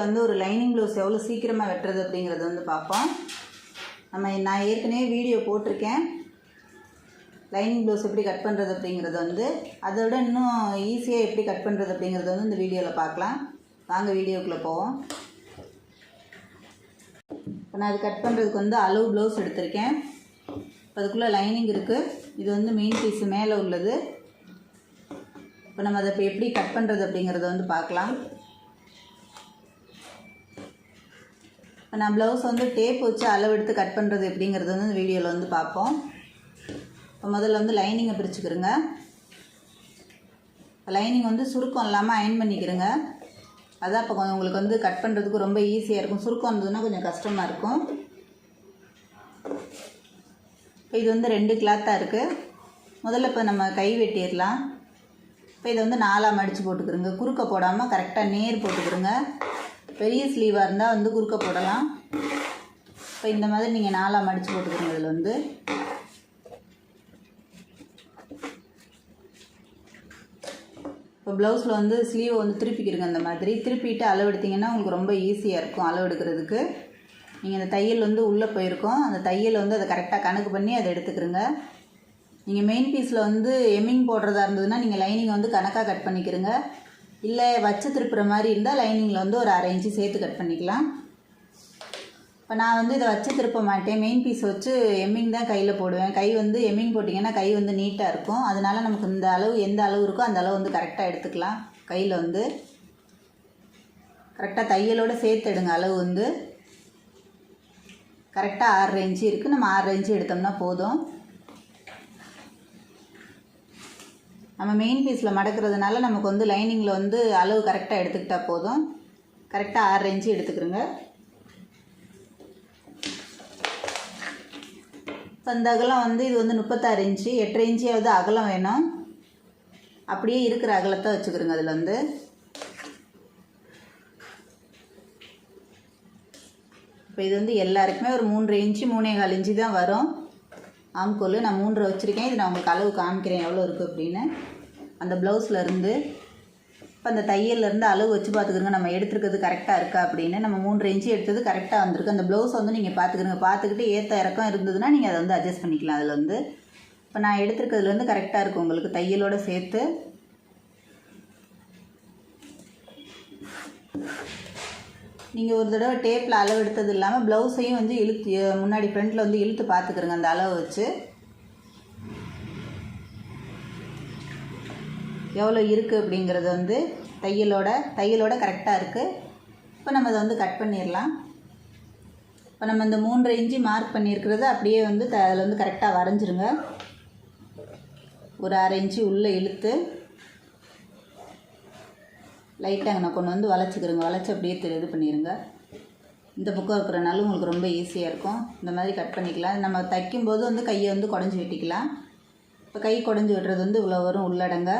வீடியோவில் வந்து ஒரு லைனிங் ப்ளவுஸ் எவ்வளோ சீக்கிரமாக வெட்டுறது அப்படிங்கிறத வந்து பார்ப்போம். நம்ம நான் ஏற்கனவே வீடியோ போட்டிருக்கேன். லைனிங் ப்ளவுஸ் எப்படி கட் பண்ணுறது அப்படிங்கிறது வந்து அதை விட இன்னும் ஈஸியாக எப்படி கட் பண்ணுறது அப்படிங்கிறது வந்து இந்த வீடியோவில் பார்க்கலாம். வாங்க வீடியோக்குள்ளே போவோம். இப்போ நான் அது கட் பண்ணுறதுக்கு வந்து அளவு ப்ளவுஸ் எடுத்திருக்கேன். இப்போ அதுக்குள்ளே லைனிங் இருக்குது இது வந்து மெயின் பீஸ் மேலே உள்ளது. இப்போ நம்ம அதை இப்போ எப்படி கட் பண்ணுறது அப்படிங்கிறத வந்து பார்க்கலாம். இப்போ நான் ப்ளவுஸ் வந்து டேப் வச்சு அளவெடுத்து கட் பண்ணுறது எப்படிங்கிறது வந்து இந்த வீடியோவில் வந்து பார்ப்போம். இப்போ முதல்ல வந்து லைனிங்கை பிரிச்சுக்கிறோங்க. லைனிங் வந்து சுருக்கம் இல்லாமல் அயன் பண்ணிக்கிறோங்க. அதான் இப்போ கொஞ்சம் உங்களுக்கு வந்து கட் பண்ணுறதுக்கு ரொம்ப ஈஸியாக இருக்கும். சுருக்கம் இருந்ததுன்னா கொஞ்சம் கஷ்டமாக இருக்கும். இப்போ இது வந்து ரெண்டு கிளாத்தாக இருக்குது முதல்ல இப்போ நம்ம கை வெட்டிடலாம். இப்போ இதை வந்து நாலாக மடித்து போட்டுக்கிறோங்க. குறுக்க போடாமல் கரெக்டாக நேர் போட்டுக்கிறோங்க. பெரிய ஸ்லீவாக இருந்தால் வந்து குறுக்க போடலாம். இப்போ இந்த மாதிரி நீங்கள் நாலாக மடித்து போட்டுக்கோங்க இதில் வந்து இப்போ ப்ளவுஸில் வந்து ஸ்லீவை வந்து திருப்பிக்கிருங்க அந்த மாதிரி. திருப்பிட்டு அளவெடுத்தீங்கன்னா உங்களுக்கு ரொம்ப ஈஸியாக இருக்கும் அளவெடுக்கிறதுக்கு. நீங்கள் இந்த தையல் வந்து உள்ளே போயிருக்கோம். அந்த தையல் வந்து அதை கரெக்டாக கணக்கு பண்ணி அதை எடுத்துக்கிறங்க. நீங்கள் மெயின் பீஸில் வந்து எம்மிங் போடுறதா இருந்ததுன்னா நீங்கள் லைனிங் வந்து கணக்காக கட் பண்ணிக்கிறங்க. இல்லை வச்சு திருப்புற மாதிரி இருந்தால் லைனிங்கில் வந்து ஒரு அரை இன்ச்சு சேர்த்து கட் பண்ணிக்கலாம். இப்போ நான் வந்து இதை வச்சு திருப்ப மாட்டேன். மெயின் பீஸ் வச்சு எம்மிங் தான் கையில் போடுவேன். கை வந்து எம்மிங் போட்டிங்கன்னா கை வந்து நீட்டாக இருக்கும். அதனால நமக்கு இந்த அளவு எந்த அளவு இருக்கோ அந்த அளவு வந்து கரெக்டாக எடுத்துக்கலாம். கையில் வந்து கரெக்டாக தையலோடு சேர்த்து எடுங்க அளவு வந்து. கரெக்டாக ஆறு இன்ச்சு இருக்குது நம்ம ஆறு இன்ச்சு எடுத்தோம்னா போதும். நம்ம மெயின் பீஸில் மடக்கிறதுனால நமக்கு வந்து லைனிங்கில் வந்து அளவு கரெக்டாக எடுத்துக்கிட்டால் போதும். கரெக்டாக ஆறு இன்ச்சு எடுத்துக்கிறோங்க. இப்போ அந்த அகலம் வந்து இது வந்து முப்பத்தாறு இன்ச்சு எட்டரை இன்ச்சியாவது அகலம் வேணும். அப்படியே இருக்கிற அகலத்தை வச்சுக்கிறோங்க அதில் வந்து. இப்போ இது வந்து எல்லாருக்குமே ஒரு மூன்று இன்ச்சு மூணே கால் இன்ச்சு தான் வரும். ஆம்கோல் நான் மூன்று வச்சுருக்கேன். இது நான் உங்களுக்கு அளவு காமிக்கிறேன். எவ்வளோ இருக்குது அப்படின்னு. அந்த ப்ளவுஸில் இருந்து இப்போ அந்த தையல்லேருந்து அளவு வச்சு பார்த்துக்கிறோங்க நம்ம எடுத்துருக்கிறது கரெக்டாக இருக்கா அப்படின்னு. நம்ம மூன்று இன்ச்சு எடுத்தது கரெக்டாக வந்திருக்கு. அந்த ப்ளவுஸ் வந்து நீங்கள் பார்த்துக்கிறங்க பார்த்துக்கிட்டு ஏற்ற இறக்கம் இருந்ததுன்னா நீங்கள் அதை வந்து அட்ஜஸ்ட் பண்ணிக்கலாம். அதில் வந்து இப்போ நான் எடுத்துருக்கிறதுலேருந்து கரெக்டாக இருக்கும் உங்களுக்கு தையலோடு சேர்த்து. நீங்கள் ஒரு தடவை டேப்பில் அளவு எடுத்தது இல்லாமல் ப்ளவுஸையும் வந்து இழுத்து முன்னாடி ஃப்ரண்ட்டில் வந்து இழுத்து பார்த்துக்கிறங்க அந்த அளவு வச்சு. எவ்வளோ இருக்குது அப்படிங்கிறது வந்து தையலோட தையலோட கரெக்டாக இருக்குது இப்போ நம்ம அதை வந்து கட் பண்ணிடலாம். இப்போ நம்ம இந்த மூன்றரை இன்ச்சு மார்க் பண்ணியிருக்கிறது அப்படியே வந்து த அதில் வந்து கரெக்டாக வரைஞ்சிருங்க. ஒரு அரை இன்ச்சு உள்ளே இழுத்து. லைட்டாக நான் கொண்டு வந்து வளைச்சிக்கிறோங்க. வளைச்சி அப்படியே இது பண்ணிடுங்க இந்த பக்கம் இருக்கிறனால உங்களுக்கு ரொம்ப ஈஸியாக இருக்கும். இந்த மாதிரி கட் பண்ணிக்கலாம். நம்ம தைக்கும்போது வந்து கையை வந்து குடஞ்சி வெட்டிக்கலாம். இப்போ கை குடஞ்சி வெட்டுறது வந்து இவ்வளோ வரும் உள்ளடங்க.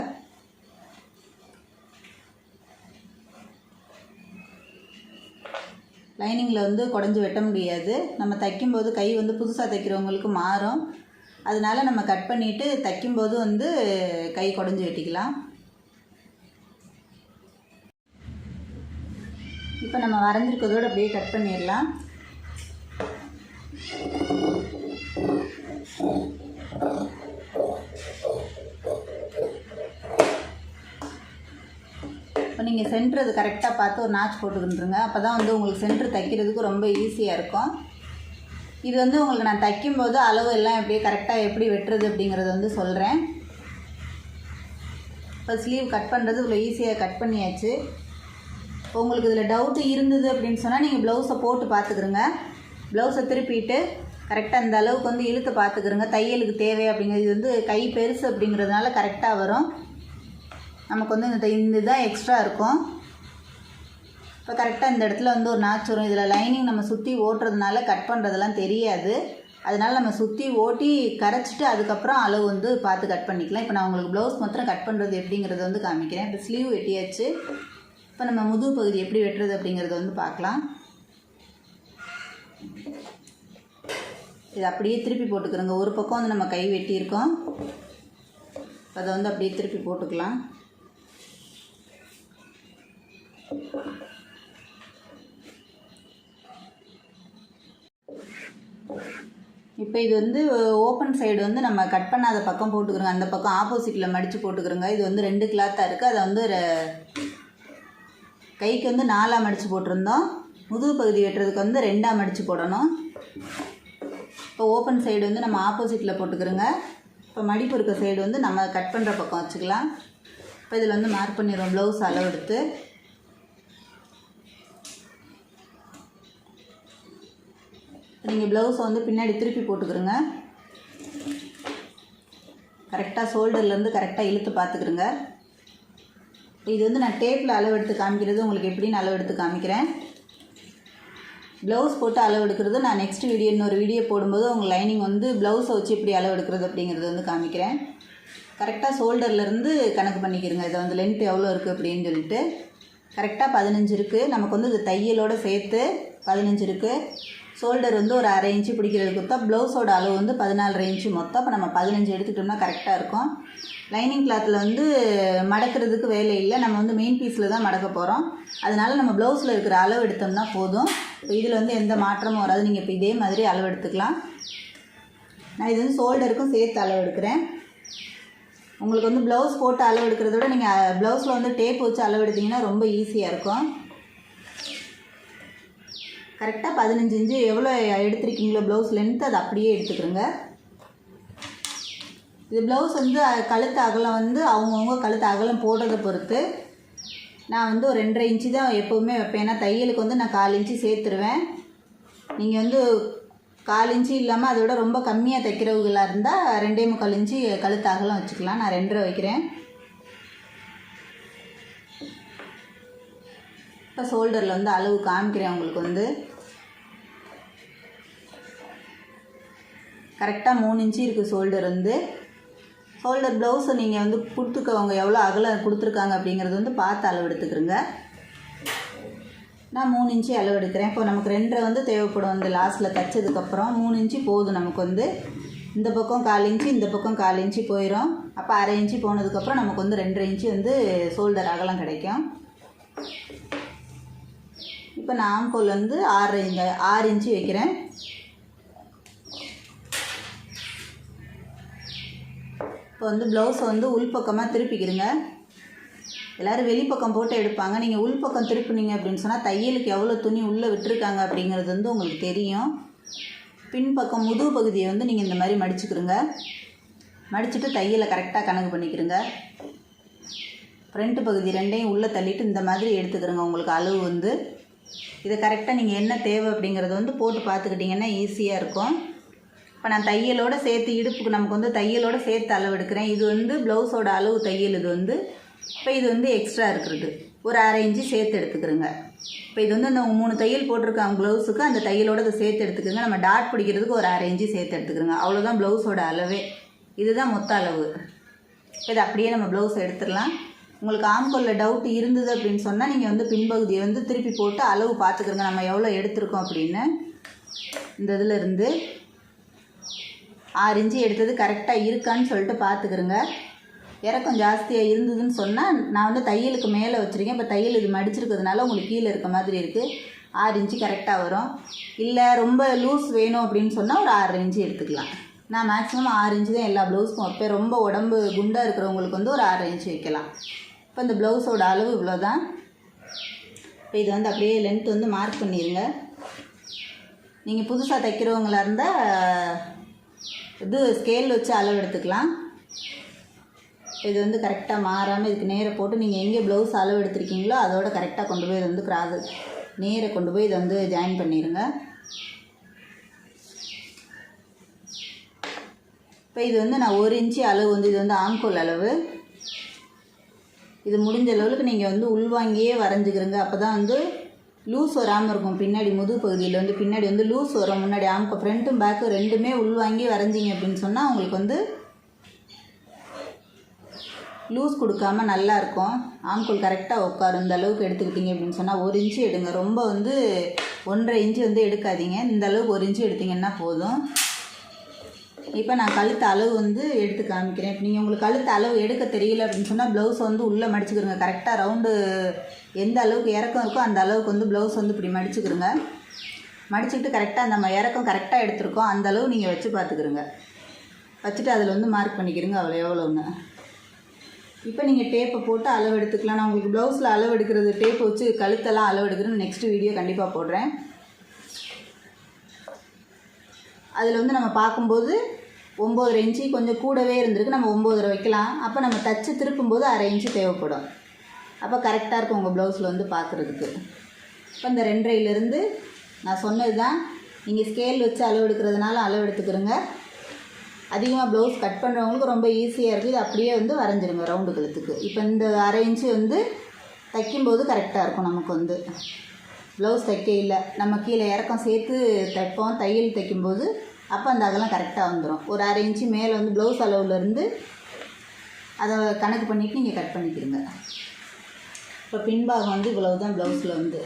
லைனிங்கில் வந்து குடஞ்சி வெட்ட முடியாது. நம்ம தைக்கும்போது கை வந்து புதுசாக தைக்கிறவங்களுக்கு மாறும். அதனால் நம்ம கட் பண்ணிவிட்டு தைக்கும்போது வந்து கை குடஞ்சி வெட்டிக்கலாம். இப்போ நம்ம வரைஞ்சிருக்கிறதோட அப்படியே கட் பண்ணிடலாம். இப்போ நீங்கள் சென்டர் அது கரெக்டாக பார்த்து ஒரு நாச் போட்டுக்கிட்டுருங்க அப்போ தான் வந்து உங்களுக்கு சென்டர் தைக்கிறதுக்கு ரொம்ப ஈஸியாக இருக்கும். இது வந்து உங்களுக்கு நான் தைக்கும்போது அளவு எல்லாம் எப்படியே கரெக்டாக எப்படி வெட்டுறது அப்படிங்கிறத வந்து சொல்கிறேன் இப்போ ஸ்லீவ் கட் பண்ணுறது இவ்வளோ ஈஸியாக கட் பண்ணியாச்சு. உங்களுக்கு இதில் டவுட்டு இருந்தது அப்படின்னு சொன்னால் நீங்கள் ப்ளவுஸை போட்டு பார்த்துக்கிறங்க ப்ளவுஸை திருப்பிட்டு கரெக்டாக அந்த அளவுக்கு வந்து இழுத்து பார்த்துக்குருங்க தையலுக்கு தேவை அப்படிங்கிறது இது வந்து கை பெருசு அப்படிங்கிறதுனால கரெக்டாக வரும். நமக்கு வந்து இந்த இந்த இதுதான் எக்ஸ்ட்ரா இருக்கும். இப்போ கரெக்டாக இந்த இடத்துல வந்து ஒரு நாச்சு வரும். இதில் லைனிங் நம்ம சுற்றி ஓட்டுறதுனால கட் பண்ணுறதெல்லாம் தெரியாது. அதனால் நம்ம சுற்றி ஓட்டி கரைச்சிட்டு அதுக்கப்புறம் அளவு வந்து பார்த்து கட் பண்ணிக்கலாம். இப்போ நான் உங்களுக்கு ப்ளவுஸ் மாத்திரம் கட் பண்ணுறது எப்படிங்கிறத வந்து காமிக்கிறேன். இப்போ ஸ்லீவ் வெட்டியாச்சு. இப்போ நம்ம முதுகு பகுதி எப்படி வெட்டுறது அப்படிங்கிறத வந்து பார்க்கலாம். இது அப்படியே திருப்பி போட்டுக்கிறோங்க. ஒரு பக்கம் வந்து நம்ம கை வெட்டியிருக்கோம். அதை வந்து அப்படியே திருப்பி போட்டுக்கலாம். இப்போ இது வந்து ஓப்பன் சைடு வந்து நம்ம கட் பண்ணாத பக்கம் போட்டுக்கிறோங்க. அந்த பக்கம் ஆப்போசிட்டில் மடித்து போட்டுக்கிறோங்க. இது வந்து ரெண்டு கிளாத்தாக இருக்குது அதை வந்து கைக்கு வந்து நாலாம் மடித்து போட்டிருந்தோம். முதுகு பகுதி வெட்டுறதுக்கு வந்து ரெண்டாம் மடித்து போடணும். இப்போ ஓப்பன் சைடு வந்து நம்ம ஆப்போசிட்டில் போட்டுக்கிறோங்க. இப்போ மடிப்பு இருக்க சைடு வந்து நம்ம கட் பண்ணுற பக்கம் வச்சுக்கலாம். இப்போ இதில் வந்து மார்க் பண்ணிடுவோம் ப்ளவுஸ் அளவு எடுத்து. நீங்கள் ப்ளவுஸை வந்து பின்னாடி திருப்பி போட்டுக்கிறோங்க. கரெக்டாக ஷோல்டர்லேருந்து கரெக்டாக இழுத்து பார்த்துக்கிறோங்க. இது வந்து நான் டேப்பில் அளவு எடுத்து காமிக்கிறது உங்களுக்கு எப்படின்னு அளவு எடுத்து காமிக்கிறேன். ப்ளவுஸ் போட்டு அளவு எடுக்கிறது நான் நெக்ஸ்ட் வீடியோ இன்னொரு வீடியோ போடும்போது உங்கள் லைனிங் வந்து ப்ளவுஸை வச்சு எப்படி அளவு எடுக்கிறது அப்படிங்கிறது வந்து காமிக்கிறேன். கரெக்டாக ஷோல்டர்லேருந்து கணக்கு பண்ணிக்கிறங்க இதை வந்து லென்த் எவ்வளோ இருக்குது அப்படின்னு சொல்லிட்டு. கரெக்டாக பதினஞ்சு இருக்குது நமக்கு வந்து இது தையலோடு சேர்த்து பதினஞ்சு இருக்குது ஷோல்டர் வந்து ஒரு அரை இன்ச்சு பிடிக்கிறது கொடுத்தா ப்ளவுஸோட அளவு வந்து பதினாலரை இன்ச்சு மொத்தம். இப்போ நம்ம பதினஞ்சு எடுத்துக்கிட்டோம்னா கரெக்டாக இருக்கும். லைனிங் கிளாத்தில் வந்து மடக்கிறதுக்கு வேலை இல்லை. நம்ம வந்து மெயின் பீஸில் தான் மடக்க போகிறோம் அதனால நம்ம ப்ளவுஸில் இருக்கிற அளவு எடுத்தோம்னா போதும். இதில் வந்து எந்த மாற்றமும் வராது. நீங்கள் இப்போ இதே மாதிரி அளவு எடுத்துக்கலாம். நான் இது வந்து ஷோல்டருக்கும் சேர்த்து அளவு எடுக்கிறேன். உங்களுக்கு வந்து ப்ளவுஸ் போட்டு அளவு எடுக்கிறத விட நீங்கள் ப்ளவுஸில் வந்து டேப் வச்சு அளவு எடுத்தீங்கன்னா ரொம்ப ஈஸியாக இருக்கும். கரெக்டாக பதினஞ்சு இன்ச்சு எவ்வளோ எடுத்துருக்கீங்களோ ப்ளவுஸ் லென்த் அதை அப்படியே எடுத்துக்கிறோங்க. இது ப்ளவுஸ் வந்து கழுத்து அகலம் வந்து அவங்கவுங்க கழுத்து அகலம் போடுறதை பொறுத்து நான் வந்து ஒரு ரெண்டரை இன்ச்சு தான் எப்போவுமே வைப்பேன். ஏன்னா தையலுக்கு வந்து நான் கால் இன்ச்சு சேர்த்துருவேன். நீங்கள் வந்து கால் இன்ச்சு இல்லாமல் அதை விட ரொம்ப கம்மியாக தைக்கிறவங்களாக இருந்தால் ரெண்டே முக்கால் இன்ச்சு கழுத்து அகலம் வச்சுக்கலாம். நான் ரெண்டரை வைக்கிறேன். இப்போ ஷோல்டரில் வந்து அளவு காமிக்கிறேன் உங்களுக்கு வந்து. கரெக்டாக மூணு இன்ச்சு இருக்குது ஷோல்டர் வந்து. ஷோல்டர் ப்ளவுஸை நீங்கள் வந்து கொடுத்துக்கவங்க எவ்வளோ அகலம் கொடுத்துருக்காங்க அப்படிங்கிறது வந்து பார்த்து அளவு எடுத்துக்கிறோங்க நான் மூணு இன்ச்சு அளவு எடுக்கிறேன் இப்போ நமக்கு ரெண்டரை வந்து தேவைப்படும். வந்து லாஸ்ட்டில் தைச்சதுக்கப்புறம் மூணு இன்ச்சு போதும் நமக்கு வந்து. இந்த பக்கம் கால் இன்ச்சு இந்த பக்கம் கால் இன்ச்சு போயிடும் அப்போ அரை இன்ச்சு போனதுக்கப்புறம் நமக்கு வந்து ரெண்டரை இன்ச்சு வந்து ஷோல்டர் அகலம் கிடைக்கும். இப்போ நான் ஆம்கோல் வந்து ஆறு இன்ச்சு ஆறு இன்ச்சு வைக்கிறேன். இப்போ வந்து ப்ளவுஸை வந்து உள்பக்கமாக திருப்பிக்கிறங்க எல்லோரும் வெளிப்பக்கம் போட்டு எடுப்பாங்க. நீங்கள் உள்பக்கம் திருப்புனீங்க அப்படின்னு சொன்னால் தையலுக்கு எவ்வளோ துணி உள்ளே விட்டுருக்காங்க அப்படிங்கிறது வந்து உங்களுக்கு தெரியும். பின்பக்கம் முதுகு பகுதியை வந்து நீங்கள் இந்த மாதிரி மடிச்சுக்கிறோங்க மடிச்சுட்டு தையலை கரெக்டாக கணக்கு பண்ணிக்கிறோங்க ஃப்ரண்ட் பகுதி ரெண்டையும் உள்ளே தள்ளிட்டு இந்த மாதிரி எடுத்துக்கிறோங்க உங்களுக்கு அளவு வந்து. இதை கரெக்டாக நீங்கள் என்ன தேவை அப்படிங்கிறத வந்து போட்டு பார்த்துக்கிட்டிங்கன்னா ஈஸியாக இருக்கும். இப்போ நான் தையலோடு சேர்த்து இடுப்புக்கு நமக்கு வந்து தையலோடு சேர்த்து அளவு எடுக்கிறேன். இது வந்து ப்ளவுஸோட அளவு தையல் இது வந்து. இப்போ இது வந்து எக்ஸ்ட்ரா இருக்கிறது. ஒரு அரை இன்ச்சு சேர்த்து எடுத்துக்கிறோங்க. இப்போ இது வந்து அந்த மூணு தையல் போட்டிருக்காங்க ப்ளவுஸுக்கு அந்த தையலோட அதை சேர்த்து எடுத்துக்கிறோங்க. நம்ம டாட் பிடிக்கிறதுக்கு ஒரு அரை இன்ச்சு சேர்த்து எடுத்துக்கிறோங்க. அவ்வளோதான் ப்ளவுஸோட அளவே. இதுதான் மொத்த அளவு. இது அப்படியே நம்ம ப்ளவுஸ் எடுத்துடலாம். உங்களுக்கு ஆம்கோலில் டவுட் இருந்தது அப்படின்னு சொன்னால் நீங்கள் வந்து பின்பகுதியை வந்து திருப்பி போட்டு அளவு பார்த்துக்கிறோங்க. நம்ம எவ்வளோ எடுத்திருக்கோம் அப்படின்னு. இந்த இதில் இருந்து ஆறு இன்ச்சு எடுத்தது கரெக்டாக இருக்கான்னு சொல்லிட்டு பார்த்துக்கிறங்க இறக்கம் ஜாஸ்தியாக இருந்ததுன்னு சொன்னால் நான் வந்து தையலுக்கு மேலே வச்சுருக்கேன். இப்போ தையல் இது மடிச்சிருக்கிறதுனால உங்களுக்கு கீழே இருக்க மாதிரி இருக்குது ஆறு இன்ச்சு கரெக்டாக வரும். இல்லை ரொம்ப லூஸ் வேணும் அப்படின்னு சொன்னால் ஒரு ஆறு இன்ச்சு எடுத்துக்கலாம். நான் மேக்ஸிமம் ஆறு இன்ச்சு தான் எல்லா ப்ளவுஸ்க்கும் வைப்பேன். ரொம்ப உடம்பு குண்டாக இருக்கிறவங்களுக்கு வந்து ஒரு ஆறு இன்ச்சு வைக்கலாம். இப்போ இந்த ப்ளவுஸோட அளவு இவ்வளோ தான் இப்போ இது வந்து அப்படியே லென்த் வந்து மார்க் பண்ணிடுங்க நீங்கள் புதுசாக தைக்கிறவங்களா இருந்தால் இது ஸ்கேல் வச்சு அளவு எடுத்துக்கலாம். இது வந்து கரெக்டாக மாறாமல் இதுக்கு நேராக போட்டு நீங்கள் எங்கே ப்ளவுஸ் அளவு எடுத்துருக்கீங்களோ அதோட கரெக்டாக கொண்டு போய் இது வந்து கிராது நேராக கொண்டு போய் இதை வந்து ஜாயின் பண்ணிடுங்க இப்போ இது வந்து நான் ஒரு இன்ச்சு அளவு வந்து இது வந்து ஆங்கோல் அளவு. இது முடிஞ்ச அளவுக்கு நீங்கள் வந்து உள்வாங்கியே வரைஞ்சிக்கிறங்க. அப்போ தான் வந்து லூஸ் வராமல் இருக்கும். பின்னாடி முதுகு பகுதியில் வந்து பின்னாடி வந்து லூஸ் வரும். முன்னாடி ஆம்கோ ஃப்ரண்ட்டும் பேக்கும் ரெண்டுமே உள்வாங்கி வரைஞ்சிங்க அப்படின்னு சொன்னால் உங்களுக்கு வந்து லூஸ் கொடுக்காம நல்லாயிருக்கும் ஆம்கோல் கரெக்டாக உட்காரும் இந்த அளவுக்கு எடுத்துக்கிட்டீங்க அப்படின்னு சொன்னால் ஒரு இன்ச்சு எடுங்க. ரொம்ப வந்து ஒன்றரை இன்ச்சு வந்து எடுக்காதீங்க. இந்த அளவுக்கு ஒரு இன்ச்சு எடுத்தீங்கன்னா போதும். இப்போ நான் கழுத்து அளவு வந்து எடுத்து காமிக்கிறேன். இப்போ நீங்கள் உங்களுக்கு கழுத்து அளவு எடுக்க தெரியல அப்படின்னு சொன்னால் ப்ளவுஸ் வந்து உள்ளே மடிச்சுக்கிறங்க கரெக்டாக ரவுண்டு எந்த அளவுக்கு இறக்கம் இருக்கோ அந்த அளவுக்கு வந்து ப்ளவுஸ் வந்து இப்படி மடிச்சுக்கிறங்க மடிச்சுக்கிட்டு கரெக்டாக நம்ம இறக்கம் கரெக்டாக எடுத்துருக்கோம். அந்த அளவு நீங்கள் வச்சு பார்த்துக்கிறங்க வச்சுட்டு அதில் வந்து மார்க் பண்ணிக்கிறங்க அவ்வளோ எவ்வளோன்னு இப்போ நீங்கள் டேப்பை போட்டு அளவு எடுத்துக்கலாம். நான் உங்களுக்கு ப்ளவுஸில் அளவு எடுக்கிறது டேப் வச்சு கழுத்தெல்லாம் அளவு எடுக்கிறேன்னு நெக்ஸ்ட் வீடியோ கண்டிப்பாக போடுறேன். அதில் வந்து நம்ம பார்க்கும்போது ஒம்போதரை இன்ச்சு கொஞ்சம் கூடவே இருந்திருக்கு. நம்ம ஒம்போதரை வைக்கலாம். அப்போ நம்ம தச்சு திருப்பும்போது அரை இன்ச்சு தேவைப்படும். அப்போ கரெக்டாக இருக்கும் உங்கள் ப்ளவுஸில் வந்து பார்க்குறதுக்கு இப்போ இந்த ரெண்டரையிலேருந்து நான் சொன்னது தான் நீங்கள் ஸ்கேல் வச்சு அளவு எடுக்கிறதுனால அளவு எடுத்துக்கிறோங்க. அதிகமாக ப்ளவுஸ் கட் பண்ணுறவங்களுக்கு ரொம்ப ஈஸியாக இருக்குது. இது அப்படியே வந்து வரைஞ்சிருங்க ரவுண்டு கழுத்துக்கு. இப்போ இந்த அரை இன்ச்சு வந்து தைக்கும்போது கரெக்டாக இருக்கும் நமக்கு வந்து. ப்ளவுஸ் தைக்க இல்லை. நம்ம கீழே இறக்கம் சேர்த்து தைப்போம். தையல் தைக்கும்போது அப்போ அந்த அதெல்லாம் கரெக்டாக வந்துடும் ஒரு அரை இன்ச்சு மேலே வந்து ப்ளவுஸ் அளவுலேருந்து அதை கணக்கு பண்ணிவிட்டு நீங்கள் கட் பண்ணிக்கிறீங்க இப்போ பின்பாகம் வந்து இவ்வளவு தான் ப்ளவுஸில் வந்து.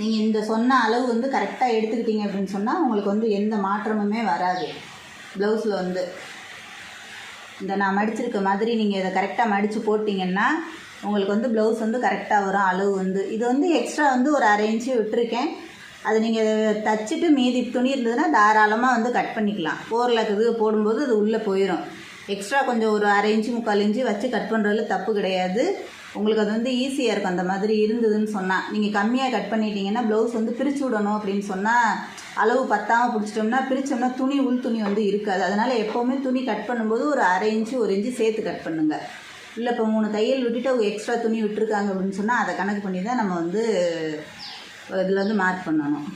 நீங்கள் இந்த சொன்ன அளவு வந்து கரெக்டாக எடுத்துக்கிட்டீங்க அப்படின்னு சொன்னால் உங்களுக்கு வந்து எந்த மாற்றமுமே வராது. ப்ளவுஸில் வந்து. இந்த நான் மடிச்சிருக்க மாதிரி நீங்கள் இதை கரெக்டாக மடித்து போட்டிங்கன்னா உங்களுக்கு வந்து ப்ளவுஸ் வந்து கரெக்டாக வரும் அளவு வந்து. இது வந்து எக்ஸ்ட்ரா வந்து ஒரு அரை இன்ச்சு விட்டுருக்கேன். அது நீங்கள் தச்சுட்டு மீதி துணி இருந்ததுன்னா தாராளமாக வந்து கட் பண்ணிக்கலாம். ஓரில் இது போடும்போது அது உள்ளே போயிடும் எக்ஸ்ட்ரா கொஞ்சம் ஒரு அரை இன்ச்சு முக்கால் இன்ச்சு வச்சு கட் பண்ணுறதுல தப்பு கிடையாது. உங்களுக்கு அது வந்து ஈஸியாக இருக்கும். அந்த மாதிரி இருந்ததுன்னு சொன்னால் நீங்கள் கம்மியாக கட் பண்ணிட்டீங்கன்னா ப்ளவுஸ் வந்து பிரித்து விடணும் அப்படின்னு சொன்னால் அளவு பத்தாமல் பிடிச்சிட்டோம்னா பிரித்தோம்னா துணி உள் துணி வந்து இருக்காது. அதனால் எப்போவுமே துணி கட் பண்ணும்போது ஒரு அரை இன்ச்சு ஒரு இன்ச்சு சேர்த்து கட் பண்ணுங்கள் இல்லை இப்போ மூணு தையல் விட்டுட்டு அவங்க எக்ஸ்ட்ரா துணி விட்டுருக்காங்க அப்படின்னு சொன்னால் அதை கணக்கு பண்ணி தான் நம்ம வந்து இதில் வந்து மார்க் பண்ணணும்.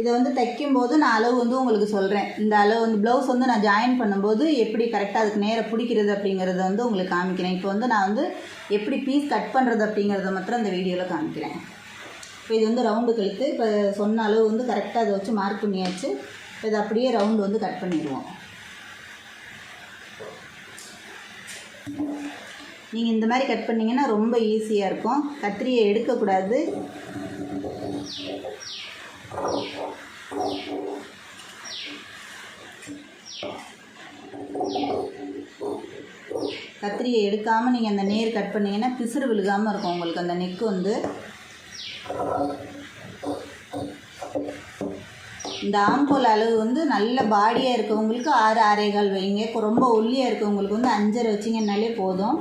இதை வந்து தைக்கும்போது நான் அளவு வந்து உங்களுக்கு சொல்கிறேன் இந்த அளவு வந்து ப்ளவுஸ் வந்து நான் ஜாயின் பண்ணும்போது எப்படி கரெக்டாக அதுக்கு நேராக பிடிக்கிறது அப்படிங்கிறத வந்து உங்களுக்கு காமிக்கிறேன். இப்போ வந்து நான் வந்து எப்படி பீஸ் கட் பண்ணுறது அப்படிங்கிறத மாத்திரம் இந்த வீடியோவில் காமிக்கிறேன். இப்போ இது வந்து ரவுண்டு கழுத்து. இப்போ சொன்ன அளவு வந்து கரெக்டாக அதை வச்சு மார்க் பண்ணியாச்சு. இப்போ இதை அப்படியே ரவுண்டு வந்து கட் பண்ணிடுவோம். நீங்கள் இந்த மாதிரி கட் பண்ணிங்கன்னா ரொம்ப ஈஸியாக இருக்கும். கத்திரியை எடுக்கக்கூடாது. கத்திரியை எடுக்காமல் நீங்கள் அந்த நேர் கட் பண்ணிங்கன்னா பிசுறு விழுகாமல் இருக்கும். உங்களுக்கு அந்த நெக்கு வந்து. இந்த ஆம்போல் அளவு வந்து நல்ல பாடியாக இருக்கவங்களுக்கு ஆறு ஆறேகால் வைங்க. ரொம்ப ஒல்லியாக இருக்கவங்களுக்கு வந்து அஞ்சரை வச்சிங்கன்னாலே போதும்.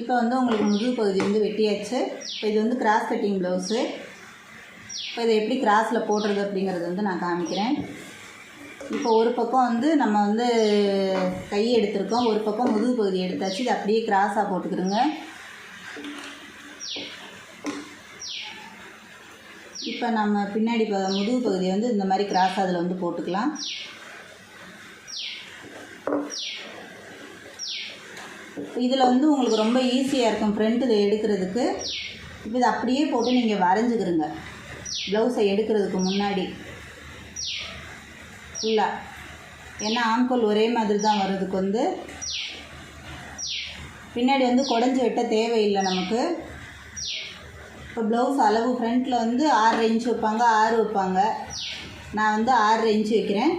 இப்போ வந்து உங்களுக்கு முதுகு பகுதி வந்து வெட்டியாச்சு. இப்போ இது வந்து கிராஸ் கட்டிங் ப்ளவுஸு இப்போ இதை எப்படி கிராஸில் போடுறது அப்படிங்கிறது வந்து நான் காமிக்கிறேன். இப்போ ஒரு பக்கம் வந்து நம்ம வந்து கை எடுத்திருக்கோம் ஒரு பக்கம் முதுகு பகுதி எடுத்தாச்சு. இது அப்படியே கிராஸாக போட்டுக்கிறோங்க இப்போ நம்ம பின்னாடி ப முதுகு பகுதியை வந்து இந்த மாதிரி கிராஸ் அதில் வந்து போட்டுக்கலாம். இதில் வந்து உங்களுக்கு ரொம்ப ஈஸியாக இருக்கும் ஃப்ரண்ட் இதை எடுக்கிறதுக்கு. இப்போ இதை அப்படியே போட்டு நீங்கள் வரைஞ்சிக்கிறங்க ப்ளவுஸை எடுக்கிறதுக்கு முன்னாடி. ஃபுல்லாக ஏன்னா ஆம்கோல் ஒரே மாதிரி தான் வர்றதுக்கு வந்து பின்னாடி வந்து குடஞ்சி வெட்ட தேவையில்லை நமக்கு. இப்போ ப்ளவுஸ் அளவு ஃப்ரண்ட்டில் வந்து ஆறரை இன்ச்சு வைப்பாங்க ஆறு வைப்பாங்க. நான் வந்து ஆறரை இன்ச்சு வைக்கிறேன்.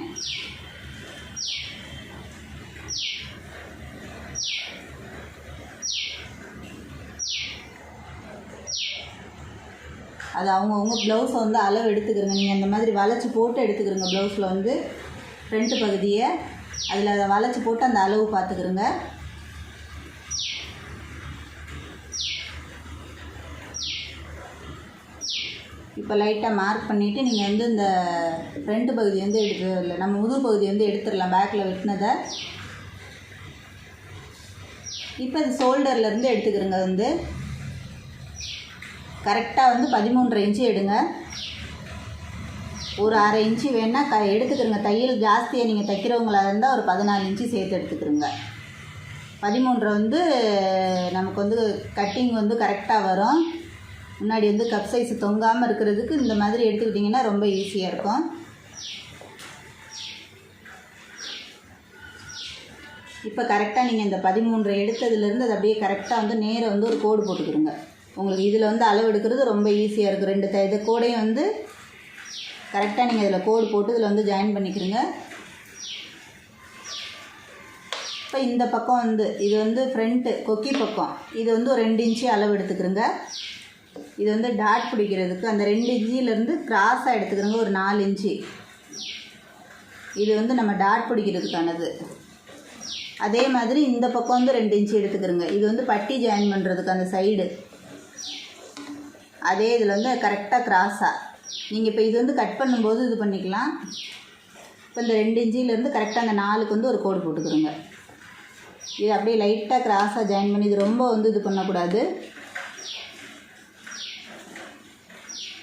அது அவங்கவுங்க ப்ளவுஸை வந்து அளவு எடுத்துக்கிறங்க. நீங்கள் அந்த மாதிரி வளைச்சி போட்டு எடுத்துக்கிறங்க ப்ளவுஸில் வந்து. ஃப்ரண்ட் பகுதியை. அதில் அதை வளைச்சி போட்டு அந்த அளவு பார்த்துக்கிறங்க. இப்போ லைட்டாக மார்க் பண்ணிவிட்டு நீங்கள் வந்து இந்த ஃப்ரண்ட் பகுதி வந்து எடுத்து இல்லை நம்ம முதுகு பகுதி வந்து எடுத்துடலாம் பேக்கில் வெட்டினதை. இப்போ இது ஷோல்டர்லேருந்து எடுத்துக்கிறங்க வந்து. கரெக்டாக வந்து பதிமூன்றரை இன்ச்சு எடுங்க. ஒரு அரை இன்ச்சு வேணால் க எடுத்துக்கிறங்க தையல் ஜாஸ்தியாக நீங்கள் தைக்கிறவங்களா இருந்தால் ஒரு பதினாலு இன்ச்சு சேர்த்து எடுத்துக்கிறோங்க பதிமூன்றை வந்து நமக்கு வந்து கட்டிங் வந்து கரெக்டாக வரும். முன்னாடி வந்து கப் சைஸ் தொங்காமல் இருக்கிறதுக்கு இந்த மாதிரி எடுத்துக்கிட்டிங்கன்னா ரொம்ப ஈஸியாக இருக்கும். இப்போ கரெக்டாக நீங்கள் இந்த பதிமூன்று எடுத்ததுலேருந்து அது அப்படியே கரெக்டாக வந்து நேராக வந்து ஒரு கோடு போட்டுக்கிறோங்க உங்களுக்கு இதில் வந்து அளவு எடுக்கிறது ரொம்ப ஈஸியாக இருக்கும். ரெண்டு த இது கோடையும் வந்து கரெக்டாக நீங்கள் இதில் கோடு போட்டு இதில் வந்து ஜாயின் பண்ணிக்கிறீங்க இப்போ இந்த பக்கம் வந்து இது வந்து ஃப்ரண்ட்டு கொக்கி பக்கம். இது வந்து ஒரு ரெண்டு இன்ச்சு அளவு எடுத்துக்கிறோங்க இது வந்து டாட் பிடிக்கிறதுக்கு அந்த ரெண்டு இன்ச்சிலேருந்து கிராஸாக எடுத்துக்கிறோங்க ஒரு நாலு இன்ச்சு. இது வந்து நம்ம டாட் பிடிக்கிறதுக்கானது. அதே மாதிரி இந்த பக்கம் வந்து ரெண்டு இன்ச்சு எடுத்துக்கிறோங்க இது வந்து பட்டி ஜாயின் பண்ணுறதுக்கு அந்த சைடு அதே இதில் வந்து கரெக்டாக கிராஸாக நீங்கள் இப்போ இது வந்து கட் பண்ணும்போது இது பண்ணிக்கலாம். இப்போ இந்த ரெண்டு இன்ச்சிலேருந்து கரெக்டாக அந்த நாலுக்கு வந்து ஒரு கோடு போட்டுக்கிறோங்க. இது அப்படியே லைட்டாக கிராஸாக ஜாயின் பண்ணி இது ரொம்ப வந்து இது பண்ணக்கூடாது.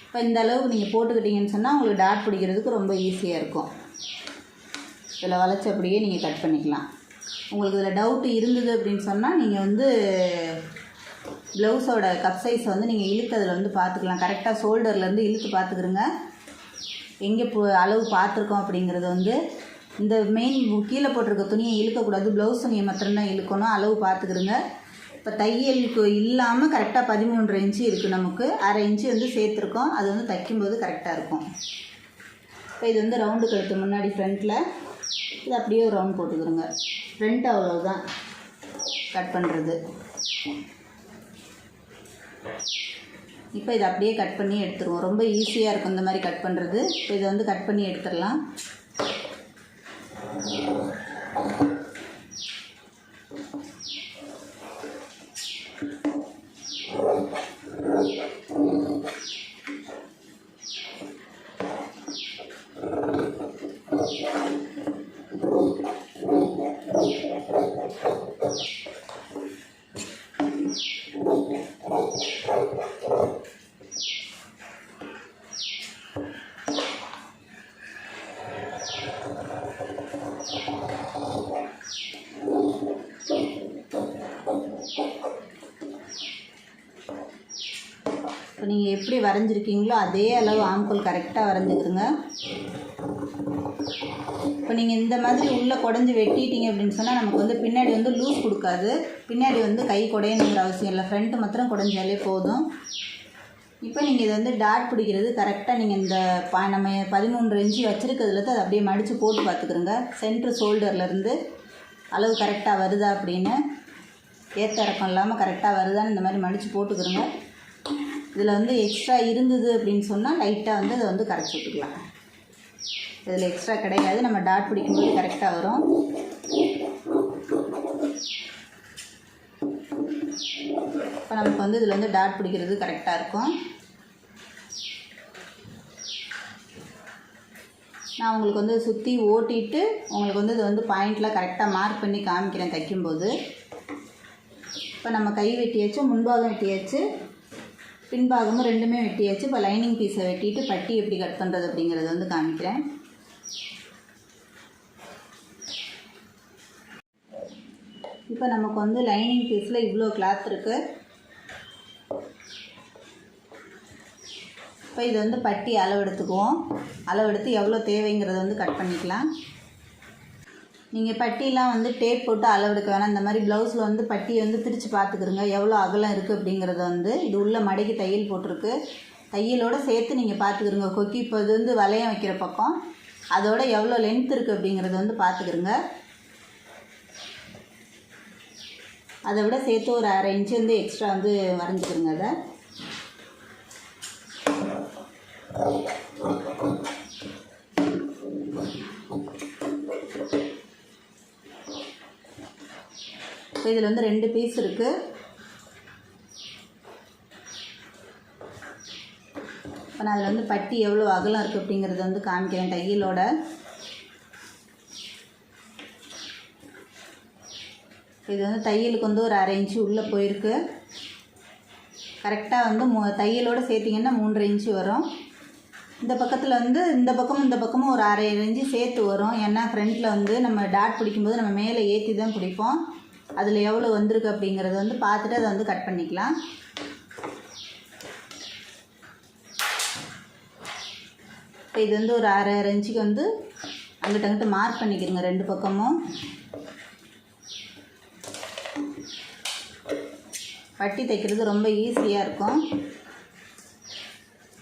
இப்போ இந்த அளவுக்கு நீங்கள் போட்டுக்கிட்டீங்கன்னு சொன்னால் உங்களுக்கு டாட் பிடிக்கிறதுக்கு ரொம்ப ஈஸியாக இருக்கும். இதில் வளைச்சி அப்படியே நீங்கள் கட் பண்ணிக்கலாம். உங்களுக்கு இதில் டவுட்டு இருந்தது அப்படின்னு சொன்னால் நீங்கள் வந்து ப்ளவுஸோட கப் சைஸ் வந்து நீங்கள் இழுத்து அதில் வந்து பார்த்துக்கலாம் கரெக்டாக ஷோல்டர்லேருந்து இழுத்து பார்த்துக்கிறங்க எங்கே போ அளவு பார்த்துருக்கோம் அப்படிங்கிறது வந்து இந்த மெயின் கீழே போட்டிருக்க துணியை இழுக்கக்கூடாது. ப்ளவுஸ் துணியை மாத்திரம்தான் இழுக்கணும். அளவு பார்த்துக்குருங்க இப்போ தையலுக்கு இல்லாமல் கரெக்டாக பதிமூன்றரை இன்ச்சு இருக்குது நமக்கு. அரை இன்ச்சு வந்து சேர்த்துருக்கோம். அது வந்து தைக்கும்போது கரெக்டாக இருக்கும். இப்போ இது வந்து ரவுண்டு கழுத்து முன்னாடி ஃப்ரண்ட்டில் இது அப்படியே ஒரு ரவுண்ட் போட்டுக்கிறோங்க. ஃப்ரண்ட் அவ்வளோதான் கட் பண்ணுறது இப்போ இதை அப்படியே கட் பண்ணி எடுத்துருவோம். ரொம்ப ஈஸியாக இருக்கும் இந்த மாதிரி கட் பண்ணுறது இப்போ இதை வந்து கட் பண்ணி எடுத்துடலாம் இப்போ நீங்கள் எப்படி வரைஞ்சிருக்கீங்களோ அதே அளவு ஆம்கோல் கரெக்டாக வரைஞ்சிக்கிறங்க இப்போ நீங்கள் இந்த மாதிரி உள்ளே குடஞ்சி வெட்டிட்டீங்க அப்படின்னு சொன்னால் நமக்கு வந்து பின்னாடி வந்து லூஸ் கொடுக்காது. பின்னாடி வந்து கை குடையணுங்கிற அவசியம் இல்லை. ஃப்ரண்ட்டு மாத்திரம் குடஞ்சாலே போதும். இப்போ நீங்கள் இதை வந்து டாட் பிடிக்கிறது கரெக்டாக நீங்கள் இந்த பா நம்ம பதிமூன்று இன்ச்சு வச்சுருக்கிறதுல அதை அப்படியே மடித்து போட்டு பார்த்துக்குறோங்க. சென்ட்ரு ஷோல்டர்லேருந்து அளவு கரெக்டாக வருதா அப்படின்னு ஏற்ற இறக்கம் இல்லாமல் கரெக்டாக வருதான்னு இந்த மாதிரி மடித்து போட்டுக்கிறோங்க. இதில் வந்து எக்ஸ்ட்ரா இருந்தது அப்படின்னு சொன்னால் லைட்டாக வந்து அதை வந்து கரைச்சி விட்டுக்கலாம் இதில் எக்ஸ்ட்ரா கிடையாது. நம்ம டாட் பிடிக்கும்போது கரெக்டாக வரும். இப்போ நமக்கு வந்து இதில் வந்து டாட் பிடிக்கிறது கரெக்டாக இருக்கும். நான் உங்களுக்கு வந்து சுற்றி ஓட்டிட்டு உங்களுக்கு வந்து இது வந்து பாயிண்ட்லாம் கரெக்டாக மார்க் பண்ணி காமிக்கிறேன் தைக்கும்போது. இப்போ நம்ம கை வெட்டியாச்சு முன்பாகம் வெட்டியாச்சு. பின்பாகமும் ரெண்டுமே வெட்டியாச்சு. இப்போ லைனிங் பீஸை வெட்டிட்டு பட்டி எப்படி கட் பண்ணுறது அப்படிங்கிறத வந்து காமிக்கிறேன். இப்போ நமக்கு வந்து லைனிங் பீஸில் இவ்வளோ கிளாத் இருக்குது இப்போ இது வந்து பட்டி அளவெடுத்துக்குவோம். அளவெடுத்து எவ்வளோ தேவைங்கிறத வந்து கட் பண்ணிக்கலாம். நீங்கள் பட்டிலாம் வந்து டேப் போட்டு அளவெடுக்க வேணாம். இந்த மாதிரி ப்ளவுஸில் வந்து பட்டியை வந்து பிரித்து பார்த்துக்குறங்க எவ்வளோ அகலம் இருக்குது அப்படிங்கிறத வந்து இது உள்ளே மடக்கி தையல் போட்டிருக்கு. தையலோடு சேர்த்து நீங்கள் பார்த்துக்குறங்க கொக்கி இப்போ இது வந்து வளையம் வைக்கிற பக்கம். அதோட எவ்வளோ லென்த் இருக்குது அப்படிங்கிறத வந்து பார்த்துக்குறங்க அதை விட சேர்த்து ஒரு அரை இன்ச்சு வந்து எக்ஸ்ட்ரா வந்து வரைஞ்சிக்கிறங்க அதை. இப்போ இதில் வந்து ரெண்டு பீஸ் இருக்குது இப்போ நான் அதில் வந்து பட்டி எவ்வளோ அகலம் இருக்குது அப்படிங்கிறத வந்து காமிக்கிறேன் தையலோட. இது வந்து தையலுக்கு வந்து ஒரு அரை இன்ச்சு உள்ளே போயிருக்கு. கரெக்டாக வந்து மு தையலோடு சேர்த்திங்கன்னா மூன்றரை இன்ச்சு வரும். இந்த பக்கத்தில் வந்து இந்த பக்கமும் இந்த பக்கமும் ஒரு அரை இன்ச்சு சேர்த்து வரும். ஏன்னா ஃப்ரண்ட்டில் வந்து நம்ம டாட் பிடிக்கும்போது நம்ம மேலே ஏற்றி தான் பிடிப்போம். அதில் எவ்வளோ வந்திருக்கு அப்படிங்கிறத வந்து பார்த்துட்டு அதை வந்து கட் பண்ணிக்கலாம். இப்போ இது வந்து ஒரு அரை அரை இன்ச்சுக்கு வந்து அங்கிட்ட அங்கிட்ட மார்க் பண்ணிக்கிறங்க ரெண்டு பக்கமும். வட்டி தைக்கிறது ரொம்ப ஈஸியாக இருக்கும்.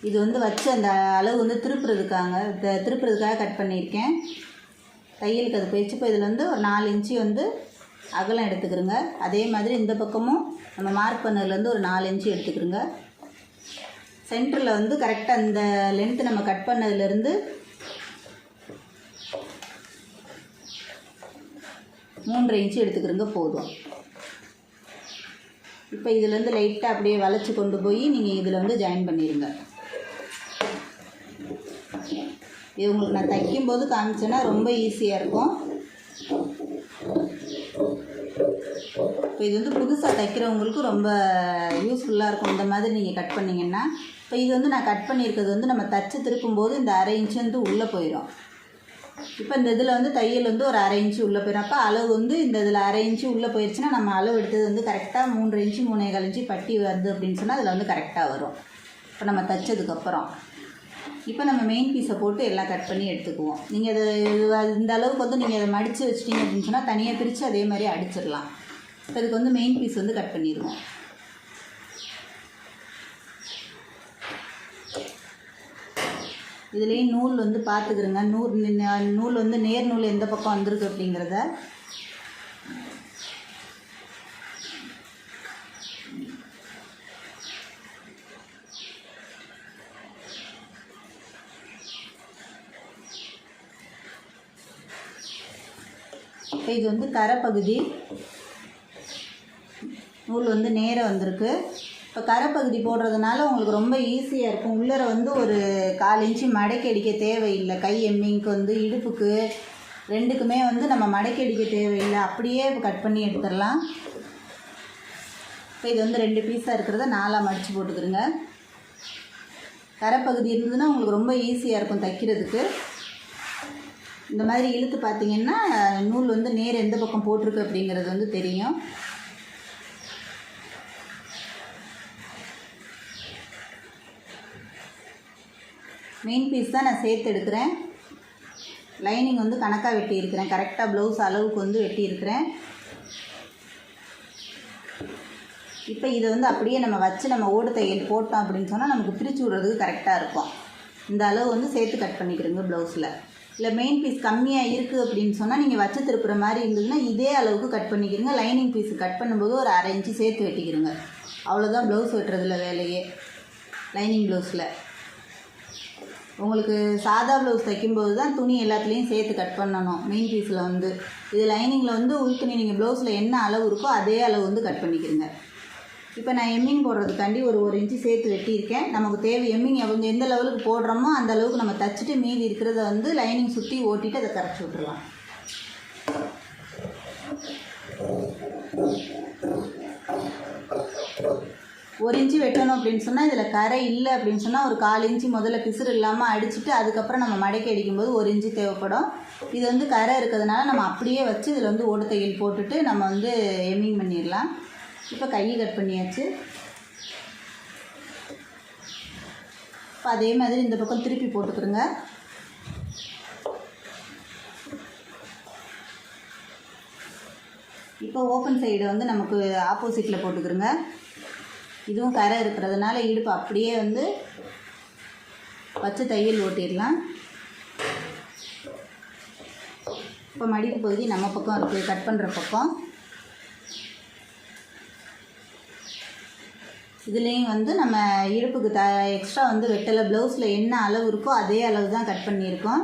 இது வந்து வச்சு அந்த அளவு வந்து திருப்புறதுக்காங்க திருப்புறதுக்காக கட் பண்ணியிருக்கேன். தையலுக்கு அது போயிடுச்சு. இப்போ இதில் வந்து ஒரு நாலு இன்ச்சு வந்து அகலம் எடுத்துக்கிறோங்க. அதே மாதிரி இந்த பக்கமும் நம்ம மார்க் பண்ணதுலேருந்து ஒரு நாலு இன்ச்சு எடுத்துக்கிறோங்க. சென்டரில் வந்து கரெக்டாக அந்த லென்த்து நம்ம கட் பண்ணதுலேருந்து மூன்றரை இன்ச்சு எடுத்துக்கிறோங்க போதும். இப்போ இதுலேருந்து லைட்டாக அப்படியே வளைச்சி கொண்டு போய் நீங்கள் இதில் வந்து ஜாயின் பண்ணிடுங்க இது உங்களுக்கு நான் தைக்கும்போது காமிச்சேன்னா ரொம்ப ஈஸியாக இருக்கும். இப்போ இது வந்து புதுசாக தைக்கிறவங்களுக்கு ரொம்ப யூஸ்ஃபுல்லாக இருக்கும் இந்த மாதிரி நீங்கள் கட் பண்ணிங்கன்னா. இப்போ இது வந்து நான் கட் பண்ணியிருக்கிறது வந்து நம்ம தச்சு திருப்பும்போது இந்த அரை இன்ச்சு வந்து உள்ளே போயிடும். இப்போ இந்த இதில் வந்து தையல் வந்து ஒரு அரை இன்ச்சு உள்ளே போயிடும். அப்போ அளவு வந்து இந்த இதில் அரை இன்ச்சு உள்ளே போயிடுச்சுன்னா நம்ம அளவு எடுத்தது வந்து கரெக்டாக மூன்று இன்ச்சு மூணே கால் இன்ச்சு பட்டி வருது அப்படின்னு சொன்னால் அதில் வந்து கரெக்டாக வரும். இப்போ நம்ம தைச்சதுக்கப்புறம் இப்போ நம்ம மெயின் பீஸை போட்டு எல்லாம் கட் பண்ணி எடுத்துக்குவோம். நீங்கள் அதை இது- இந்த அளவுக்கு வந்து நீங்கள் அதை மடித்து வச்சிட்டிங்க அப்படின்னு சொன்னால் தனியாக பிரித்து அதே மாதிரி அடிச்சிடலாம். இப்போ இதுக்கு வந்து மெயின் பீஸ் வந்து கட் பண்ணிடுவோம் இதுலேயும் நூல் வந்து பார்த்துக்கிறோங்க. நூல் நூல் வந்து நேர் நூல் எந்த பக்கம் வந்திருக்கு அப்படிங்கிறத. இது வந்து கரைப்பகுதி நூல் வந்து நேராக வந்திருக்கு. இப்போ கரைப்பகுதி போடுறதுனால உங்களுக்கு ரொம்ப ஈஸியாக இருக்கும். உள்ளர வந்து ஒரு கால் இன்ச்சு மடக்கி அடிக்க தேவையில்லை. கை எம்மிங்க்கு வந்து இடுப்புக்கு ரெண்டுக்குமே வந்து நம்ம மடக்கி அடிக்க தேவையில்லை. அப்படியே கட் பண்ணி எடுத்துடலாம். இப்போ இது வந்து ரெண்டு பீஸாக இருக்கிறத நாலாக மடித்து போட்டுக்கிறோங்க கரைப்பகுதி இருந்ததுன்னா உங்களுக்கு ரொம்ப ஈஸியாக இருக்கும் தைக்கிறதுக்கு. இந்த மாதிரி இழுத்து பார்த்தீங்கன்னா நூல் வந்து நேர் எந்த பக்கம் போட்டிருக்கு அப்படிங்கிறது வந்து தெரியும். மெயின் பீஸ் தான் நான் சேர்த்து எடுக்கிறேன். லைனிங் வந்து கணக்காக வெட்டியிருக்கிறேன். கரெக்டாக ப்ளவுஸ் அளவுக்கு வந்து வெட்டியிருக்கிறேன். இப்போ இதை வந்து அப்படியே நம்ம வச்சு நம்ம ஓடு தையல் போட்டோம் அப்படின்னு சொன்னால் நமக்கு பிரித்து விடுறதுக்கு கரெக்டாக இருக்கும். இந்த அளவு வந்து சேர்த்து கட் பண்ணிக்கிறோங்க ப்ளவுஸில் இல்லை மெயின் பீஸ் கம்மியாக இருக்குது அப்படின்னு சொன்னால் நீங்கள் வச்சு திருப்புற மாதிரி இருந்ததுன்னா இதே அளவுக்கு கட் பண்ணிக்கிறங்க லைனிங் பீஸ் கட் பண்ணும்போது ஒரு அரை இன்ச்சு சேர்த்து வெட்டிக்கிறோங்க அவ்வளோதான் ப்ளவுஸ் வெட்டுறதுல வேலையே. லைனிங் ப்ளவுஸில் உங்களுக்கு சாதா ப்ளவுஸ் தைக்கும்போது தான் துணி எல்லாத்துலேயும் சேர்த்து கட் பண்ணணும் மெயின் பீஸில் வந்து. இது லைனிங்கில் வந்து உள்துணி நீங்கள் ப்ளவுஸில் என்ன அளவு இருக்கோ அதே அளவு வந்து கட் பண்ணிக்கிறங்க இப்போ நான் எம்மிங் போடுறதுக்காண்டி ஒரு ஒரு இன்ச்சு சேர்த்து வெட்டியிருக்கேன். நமக்கு தேவை எம்மிங் அவங்க எந்த லெவலுக்கு போடுறோமோ அந்த அளவுக்கு நம்ம தச்சுட்டு மீதி இருக்கிறத வந்து லைனிங் சுற்றி ஓட்டிட்டு அதை கரைச்சி விட்டுறலாம். ஒரு இன்ச்சு வெட்டணும் அப்படின்னு சொன்னால் இதில் கரை இல்லை அப்படின்னு சொன்னால் ஒரு கால் இன்ச்சு முதல்ல பிசுறு இல்லாமல் அடிச்சுட்டு அதுக்கப்புறம் நம்ம மடக்கி அடிக்கும்போது ஒரு இன்ச்சு தேவைப்படும். இது வந்து கரை இருக்கிறதுனால நம்ம அப்படியே வச்சு இதில் வந்து ஓடு தையல் போட்டுட்டு நம்ம வந்து எம்மிங் பண்ணிடலாம். இப்போ கையை கட் பண்ணியாச்சு. இப்போ அதே மாதிரி இந்த பக்கம் திருப்பி போட்டுக்கிறோங்க. இப்போ ஓப்பன் சைடு வந்து நமக்கு ஆப்போசிட்டில் போட்டுக்கிறோங்க. இதுவும் கரை இருக்கிறதுனால இடுப்பு அப்படியே வந்து வச்சு தையல் ஓட்டிடலாம். இப்போ மடிப்பு பகுதி நம்ம பக்கம் இருக்குது கட் பண்ணுற பக்கம். இதுலேயும் வந்து நம்ம இடுப்புக்கு த எக்ஸ்ட்ரா வந்து வெட்டலை ப்ளவுஸில் என்ன அளவு இருக்கோ அதே அளவு தான் கட் பண்ணியிருக்கோம்.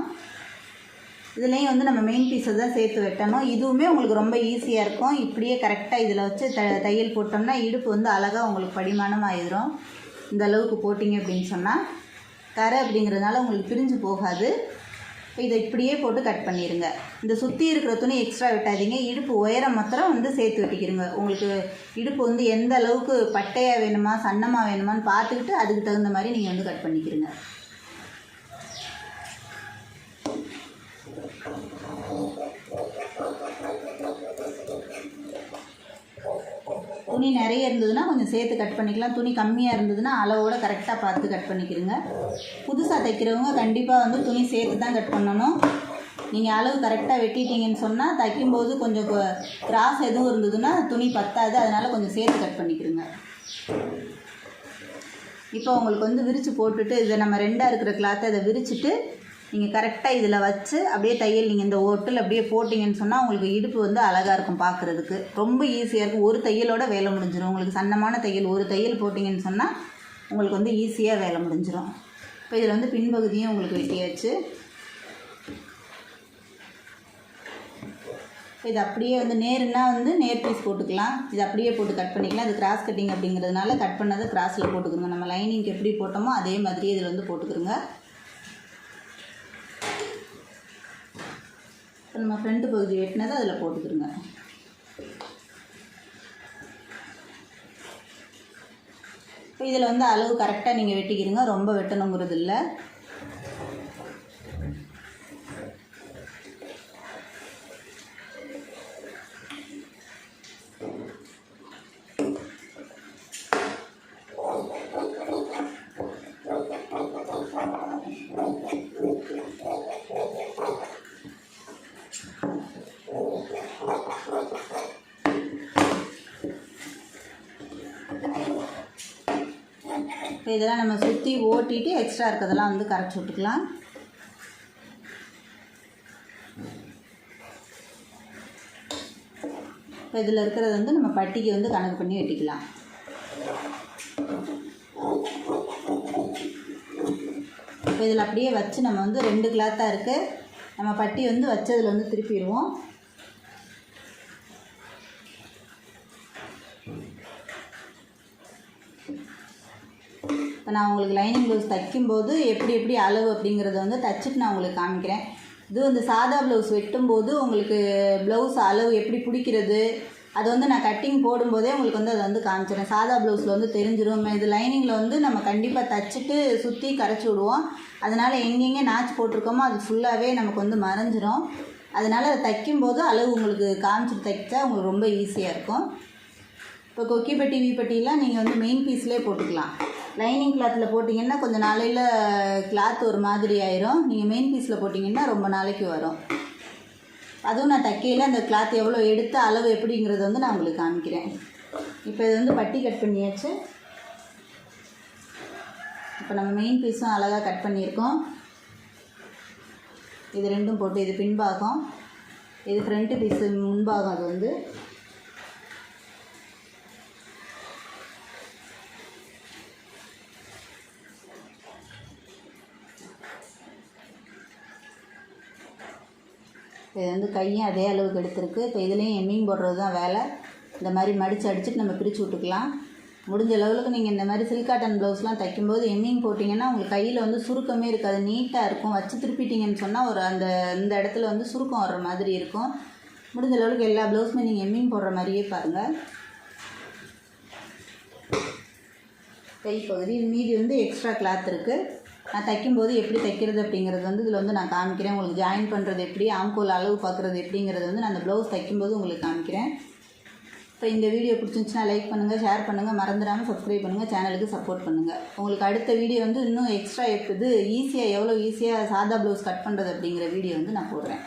இதுலேயும் வந்து நம்ம மெயின் பீஸை தான் சேர்த்து வெட்டணும். இதுவுமே உங்களுக்கு ரொம்ப ஈஸியாக இருக்கும். இப்படியே கரெக்டாக இதில் வச்சு த தையல் போட்டோம்னா இடுப்பு வந்து அழகாக உங்களுக்கு படிமானம் ஆயிடும் இந்த அளவுக்கு போட்டிங்க அப்படின்னு சொன்னால் கரை அப்படிங்கிறதுனால உங்களுக்கு பிரிஞ்சு போகாது. இதை இப்படியே போட்டு கட் பண்ணிடுங்க இந்த சுற்றி இருக்கிற துணி எக்ஸ்ட்ரா வெட்டாதீங்க. இடுப்பு உயரம் மாத்திரம் வந்து சேர்த்து வெட்டிக்கிறங்க உங்களுக்கு இடுப்பு வந்து எந்த அளவுக்கு பட்டையாக வேணுமா சன்னமாக வேணுமான்னு பார்த்துக்கிட்டு அதுக்கு தகுந்த மாதிரி நீங்கள் வந்து கட் பண்ணிக்கிறங்க துணி நிறைய இருந்ததுன்னா கொஞ்சம் சேர்த்து கட் பண்ணிக்கலாம். துணி கம்மியாக இருந்ததுன்னா அளவோடு கரெக்டாக பார்த்து கட் பண்ணிக்கிறங்க புதுசாக தைக்கிறவங்க கண்டிப்பாக வந்து துணி சேர்த்து தான் கட் பண்ணணும். நீங்கள் அளவு கரெக்டாக வெட்டிட்டீங்கன்னு சொன்னால் தைக்கும்போது கொஞ்சம் கிராஸ் எதுவும் இருந்ததுன்னா துணி பத்தாது. அதனால் கொஞ்சம் சேர்த்து கட் பண்ணிக்கிறங்க இப்போ உங்களுக்கு வந்து விரித்து போட்டுட்டு இதை நம்ம ரெண்டாக இருக்கிற கிளாத்தை இதை விரிச்சிட்டு நீங்கள் கரெக்டாக இதில் வச்சு அப்படியே தையல் நீங்கள் இந்த ஓட்டில் அப்படியே போட்டிங்கன்னு சொன்னால் உங்களுக்கு இடுப்பு வந்து அழகாக இருக்கும் பார்க்குறதுக்கு. ரொம்ப ஈஸியாக இருக்கும். ஒரு தையலோட வேலை முடிஞ்சிடும் உங்களுக்கு சன்னமான தையல் ஒரு தையல் போட்டிங்கன்னு சொன்னால் உங்களுக்கு வந்து ஈஸியாக வேலை முடிஞ்சிடும் இப்போ இதில் வந்து பின்பகுதியும் உங்களுக்கு வெட்டியாச்சு. இப்போ இது அப்படியே வந்து நேருன்னா வந்து நேர் பீஸ் போட்டுக்கலாம். இது அப்படியே போட்டு கட் பண்ணிக்கலாம். இது கிராஸ் கட்டிங் அப்படிங்கிறதுனால கட் பண்ணதை கிராஸில் போட்டுக்கிறோங்க நம்ம லைனிங்க்கு எப்படி போட்டோமோ அதே மாதிரி இதில் வந்து போட்டுக்கிறோங்க இப்போ நம்ம ஃப்ரண்ட் பகுதி வெட்டினதை அதில் போட்டுக்கிறோங்க இப்போ இதில் வந்து அளவு கரெக்டாக நீங்கள் வெட்டிக்கிறீங்க ரொம்ப வெட்டணுங்கிறது இல்லை இப்போ இதெல்லாம் நம்ம சுற்றி ஓட்டிட்டு எக்ஸ்ட்ரா இருக்கிறதெல்லாம் வந்து கரைச்சி விட்டுக்கலாம். இப்போ இதில் இருக்கிறது வந்து நம்ம பட்டிக்கு வந்து கணக்கு பண்ணி வெட்டிக்கலாம். இப்போ இதில் அப்படியே வச்சு நம்ம வந்து ரெண்டு கிளாத்தாக இருக்குது நம்ம பட்டி வந்து வச்சதில் வந்து திருப்பிடுவோம். நான் உங்களுக்கு லைனிங் ப்ளவுஸ் தைக்கும்போது எப்படி எப்படி அளவு அப்படிங்கிறத வந்து தைச்சிட்டு நான் உங்களுக்கு காமிக்கிறேன். இது வந்து சாதா ப்ளவுஸ் வெட்டும்போது உங்களுக்கு ப்ளவுஸ் அளவு எப்படி பிடிக்கிறது அது வந்து நான் கட்டிங் போடும்போதே உங்களுக்கு வந்து அதை வந்து காமிச்சிடுறேன். சாதா ப்ளவுஸில் வந்து தெரிஞ்சிடும் இது லைனிங்கில் வந்து நம்ம கண்டிப்பாக தைச்சிட்டு சுற்றி கரைச்சி விடுவோம். அதனால் எங்கெங்கே நாச்சு போட்டிருக்கோமோ அது ஃபுல்லாகவே நமக்கு வந்து மறைஞ்சிரும். அதனால் அதை தைக்கும்போது அளவு உங்களுக்கு காமிச்சிட்டு தைச்சா உங்களுக்கு ரொம்ப ஈஸியாக இருக்கும். இப்போ கொக்கிப்பட்டி வீப்பட்டிலாம் நீங்கள் வந்து மெயின் பீஸ்லேயே போட்டுக்கலாம். லைனிங் கிளாத்தில் போட்டிங்கன்னா கொஞ்சம் நாளையில் கிளாத் ஒரு மாதிரி ஆயிரும். நீங்கள் மெயின் பீஸில் போட்டிங்கன்னா ரொம்ப நாளைக்கு வரும். அதுவும் நான் தைக்கையில் அந்த கிளாத் எவ்வளோ எடுத்த அளவு எப்படிங்கிறத வந்து நான் உங்களுக்கு காமிக்கிறேன். இப்போ இது வந்து பட்டி கட் பண்ணியாச்சு. இப்போ நம்ம மெயின் பீஸும் அழகாக கட் பண்ணியிருக்கோம். இது ரெண்டும் போட்டு இது பின்பாகம். இது ஃப்ரண்ட்டு பீஸு முன்பாகம் அது வந்து. இது வந்து கையும் அதே அளவுக்கு எடுத்திருக்கு. இப்போ இதுலேயும் எம்மிங் போடுறது தான் வேலை. இந்த மாதிரி மடித்து அடிச்சுட்டு நம்ம பிரித்து விட்டுக்கலாம். முடிஞ்ச லெவலுக்கு நீங்கள் இந்த மாதிரி சில்க் காட்டன் ப்ளவுஸ்லாம் தைக்கும்போது எம்மிங் போட்டிங்கன்னா உங்களுக்கு கையில் வந்து சுருக்கமே இருக்காது. நீட்டாக இருக்கும். வச்சு திருப்பிட்டீங்கன்னு சொன்னால் ஒரு அந்த இந்த இடத்துல வந்து சுருக்கம் வர்ற மாதிரி இருக்கும். முடிஞ்ச லெவலுக்கு எல்லா ப்ளவுஸுமே நீங்கள் எம்மிங் போடுற மாதிரியே பாருங்கள் கை பகுதி மீதி வந்து எக்ஸ்ட்ரா கிளாத் இருக்குது நான் தைக்கும்போது எப்படி தைக்கிறது அப்படிங்கிறது வந்து இதில் வந்து நான் காமிக்கிறேன். உங்களுக்கு ஜாயின் பண்ணுறது எப்படி ஆம்கோல் அளவு பார்க்குறது எப்படிங்கிறது வந்து நான் அந்த ப்ளவுஸ் தைக்கும்போது உங்களுக்கு காமிக்கிறேன். இப்போ இந்த வீடியோ பிடிச்சிருந்துச்சுன்னா லைக் பண்ணுங்கள் ஷேர் பண்ணுங்கள் மறந்துடாமல் சப்ஸ்கிரைப் பண்ணுங்கள் சேனலுக்கு சப்போர்ட் பண்ணுங்கள் உங்களுக்கு அடுத்த வீடியோ வந்து இன்னும் எக்ஸ்ட்ரா இது ஈஸியாக எவ்வளோ ஈஸியாக சாதா ப்ளவுஸ் கட் பண்ணுறது அப்படிங்கிற வீடியோ வந்து நான் போடுறேன்.